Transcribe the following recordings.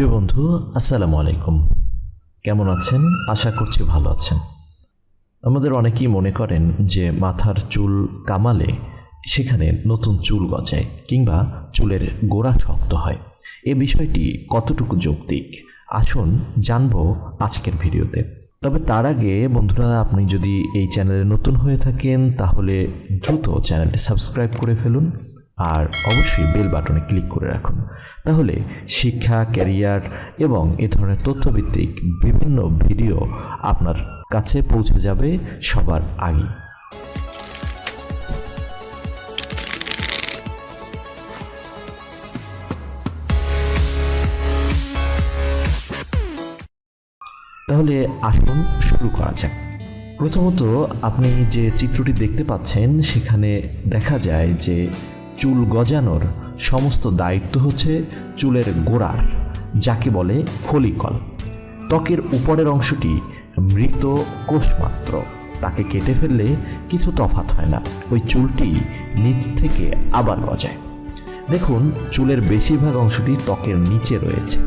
প্রিয় বন্ধু, আসসালামু আলাইকুম। কেমন আছেন? আশা করছি ভালো আছেন। আমাদের অনেকেই মনে করেন যে মাথার চুল কামালে সেখানে নতুন চুল গজায় কিংবা চুলের গোড়া শক্ত হয়। এ বিষয়টি কতটুকু যৌক্তিক? আসুন জানব আজকের ভিডিওতে। তবে তার আগে বন্ধুরা, আপনি যদি এই চ্যানেলে নতুন হয়ে থাকেন, তাহলে দ্রুত চ্যানেলটি সাবস্ক্রাইব করে ফেলুন। আর অবশ্যই বেল বাটনে ক্লিক করে রাখুন। তাহলে শিক্ষা, ক্যারিয়ার এবং এ ধরনের তথ্যভিত্তিক বিভিন্ন ভিডিও আপনার কাছে পৌঁছে যাবে সবার আগে তাহলে আসুন শুরু করা যাক। প্রথমত আপনি যে চিত্রটি দেখতে পাচ্ছেন, সেখানে দেখা যায় যে চুল গজানোর সমস্ত দায়িত্ব হচ্ছে চুলের গোড়ার, যাকে বলে ফলিকল। ত্বকের উপরের অংশটি মৃত কোষমাত্র। তাকে কেটে ফেললে কিছু তফাৎ হয় না। ওই চুলটি নিচ থেকে আবার গজায়। দেখুন, চুলের বেশিরভাগ অংশটি ত্বকের নিচে রয়েছে।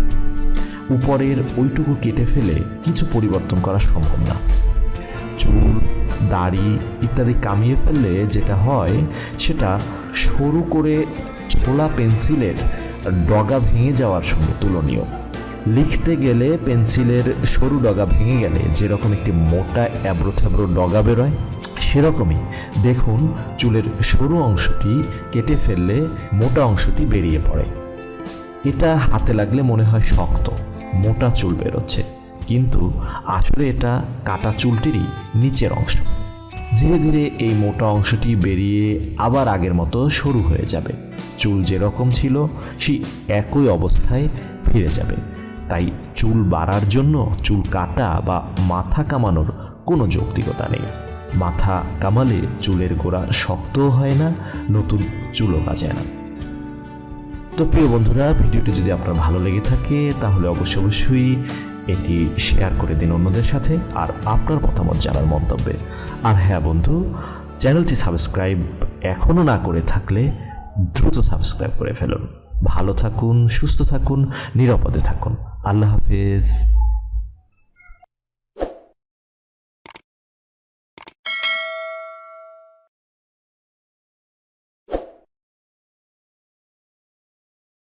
উপরের ওইটুকু কেটে ফেলে কিছু পরিবর্তন করা সম্ভব না। চুল, দাড়ি ইত্যাদি কামিয়ে ফেললে যেটা হয়, সেটা সরু করে ছোলা পেন্সিলের ডগা ভেঙে যাওয়ার সঙ্গে তুলনীয়। লিখতে গেলে পেন্সিলের সরু ডগা ভেঙে গেলে যেরকম একটি মোটা অ্যাব্রো থ্যাব্রো ডগা বেরোয়, সেরকমই দেখুন চুলের সরু অংশটি কেটে ফেললে মোটা অংশটি বেরিয়ে পড়ে। এটা হাতে লাগলে মনে হয় শক্ত, মোটা চুল বেরোচ্ছে। কিন্তু আসলে এটা কাটা চুলটিরই নিচের অংশ। ধীরে ধীরে এই মোটা অংশটি বেরিয়ে আবার আগের মতো সরু হয়ে যাবে। চুল যেরকম ছিল, সেই একই অবস্থায় ফিরে যাবে। তাই চুল বাড়ার জন্য চুল কাটা বা মাথা কামানোর কোনো যৌক্তিকতা নেই। মাথা কামালে চুলের গোড়া শক্তও হয় না, নতুন চুলও গাজায় না তো প্রিয় বন্ধুরা, ভিডিওটি যদি আপনার ভালো লেগে থাকে, তাহলে অবশ্যই অবশ্যই এটি শেয়ার করে দিন অন্যদের সাথে আর আপনার মতামত জানার মন্তব্যে। আর হ্যাঁ বন্ধু, চ্যানেলটি সাবস্ক্রাইব এখনও না করে থাকলে দ্রুত সাবস্ক্রাইব করে ফেলুন। ভালো থাকুন, সুস্থ থাকুন, নিরাপদে থাকুন। আল্লাহ হাফেজ।